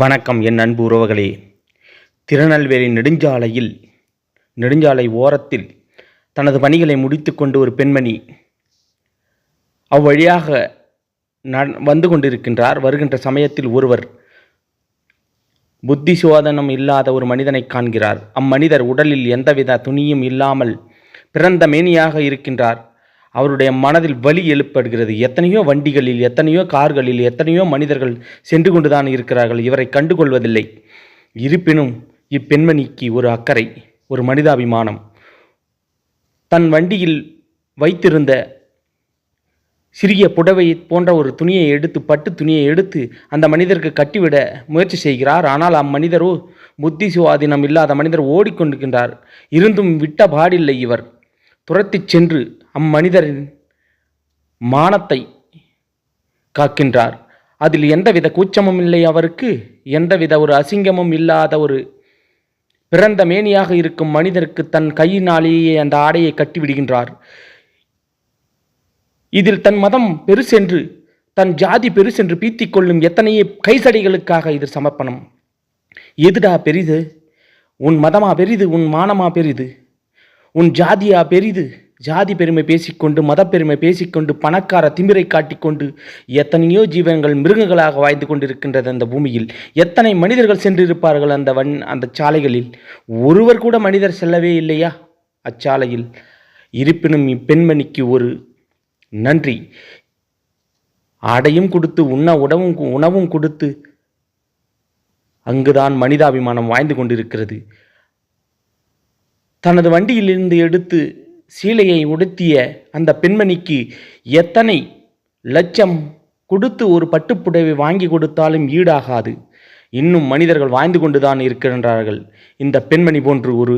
வணக்கம் என் அன்பு உறவுகளே. திருநெல்வேலி நெடுஞ்சாலையில் நெடுஞ்சாலை ஓரத்தில் தனது பணிகளை முடித்துக்கொண்டு ஒரு பெண்மணி அவ்வழியாக வந்து கொண்டிருக்கின்றார். வருகின்ற சமயத்தில் ஒருவர் புத்தி சோதனம் இல்லாத ஒரு மனிதனை காண்கிறார். அம்மனிதர் உடலில் எந்தவித துணியும் இல்லாமல் பிறந்த மேனியாக இருக்கின்றார். அவருடைய மனதில் வலி எழுப்படுகிறது. எத்தனையோ வண்டிகளில் எத்தனையோ கார்களில் எத்தனையோ மனிதர்கள் சென்று கொண்டுதான் இருக்கிறார்கள். இவரை கண்டுகொள்வதில்லை. இருப்பினும் இப்பெண்மணிக்கு ஒரு அக்கறை ஒரு மனிதாபிமானம். தன் வண்டியில் வைத்திருந்த சிறிய புடவை போன்ற ஒரு துணியை எடுத்து பட்டு துணியை எடுத்து அந்த மனிதருக்கு கட்டிவிட முயற்சி செய்கிறார். ஆனால் அம்மனிதரோ புத்தி சுவாதீனம் இல்லாத மனிதர் ஓடிக்கொண்டிருக்கின்றார். இருந்தும் விட்ட பாடில்லை இவர். துரத்திச் சென்று அம்மனிதரின் மானத்தை காக்கின்றார். அதில் எந்தவித கூச்சமும் இல்லை அவருக்கு எந்தவித ஒரு அசிங்கமும் இல்லாத ஒரு பிறந்த மேனியாக இருக்கும் மனிதருக்கு தன் கையினாலேயே அந்த ஆடையை கட்டிவிடுகின்றார் இதில் தன் மதம் பெருசென்று தன் ஜாதி பெருசென்று பீத்திக் கொள்ளும் எத்தனையே கைசடிகளுக்காக இது சமர்ப்பணம். எதுடா பெரிது? உன் மதமா பெரிது? உன் மானமா பெரிது? உன் ஜாதியா பெரிது? ஜாதி பெருமை பேசிக்கொண்டு மதப்பெருமை பேசிக்கொண்டு பணக்கார திமிரை காட்டிக்கொண்டு எத்தனையோ ஜீவன்கள் மிருகங்களாக வாய்ந்து கொண்டிருக்கின்றது அந்த பூமியில். எத்தனை மனிதர்கள் சென்றிருப்பார்கள் அந்த வன் அந்த சாலைகளில்? ஒருவர் கூட மனிதர் செல்லவே இல்லையா? அச்சாலையில். இருப்பினும் இப்பெண்மணிக்கு ஒரு நன்றி. ஆடையும் கொடுத்து உண்ண உணவும் உணவும் கொடுத்து அங்குதான் மனிதாபிமானம் வாய்ந்து கொண்டிருக்கிறது. தனது வண்டியிலிருந்து எடுத்து சீலையை உடுத்திய அந்த பெண்மணிக்கு எத்தனை லட்சம் கொடுத்து ஒரு பட்டுப்புடவை வாங்கி கொடுத்தாலும் ஈடாகாது. இன்னும் மனிதர்கள் வாழ்ந்து கொண்டுதான் இருக்கின்றார்கள். இந்த பெண்மணி போன்று ஒரு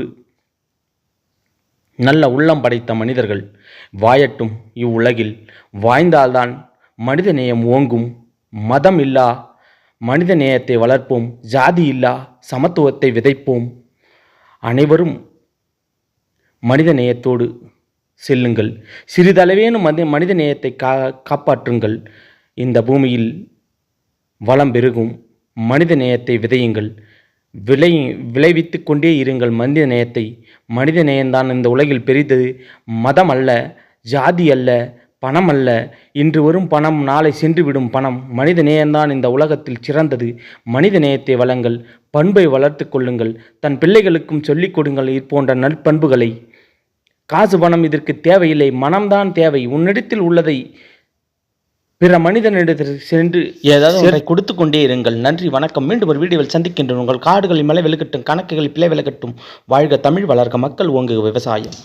நல்ல உள்ளம் படைத்த மனிதர்கள் வாயட்டும் இவ்வுலகில். வாய்ந்தால்தான் மனிதநேயம் ஓங்கும். மதம் இல்லா மனித நேயத்தை வளர்ப்போம். ஜாதி இல்லா சமத்துவத்தை விதைப்போம். அனைவரும் மனித நேயத்தோடு செல்லுங்கள். சிறிதளவேனும் மனித மனித நேயத்தை கா காப்பாற்றுங்கள். இந்த பூமியில் வளம் பெருகும். மனித நேயத்தை விதையுங்கள். விளை விளைவித்து கொண்டே இருங்கள். மனித நேயத்தை மனித நேயம்தான் இந்த உலகில் பெரிது மதம் அல்ல ஜாதி அல்ல பணம் அல்ல. இன்று வரும் பணம் நாளை சென்றுவிடும் பணம். மனித நேயம்தான் இந்த உலகத்தில் சிறந்தது. மனித நேயத்தை வளங்கள் பண்பை வளர்த்து கொள்ளுங்கள். தன் பிள்ளைகளுக்கும் சொல்லிக் கொடுங்கள். போன்ற நற்பண்புகளை காசு பணம் இதற்கு தேவையில்லை மனம்தான் தேவை. உன்னிடத்தில் உள்ளதை பிற மனிதனிடத்தில் சென்று ஏதாவது கொடுத்து கொண்டே இருங்கள். நன்றி வணக்கம். மீண்டும் ஒரு வீடியோவில் சந்திக்கின்றோம். உங்கள் காடுகளில் மலை விலகட்டும் கணக்குகளில் பிழை விலகட்டும். வாழ்க தமிழ் வளர்க்க மக்கள் ஓங்குக விவசாயம்.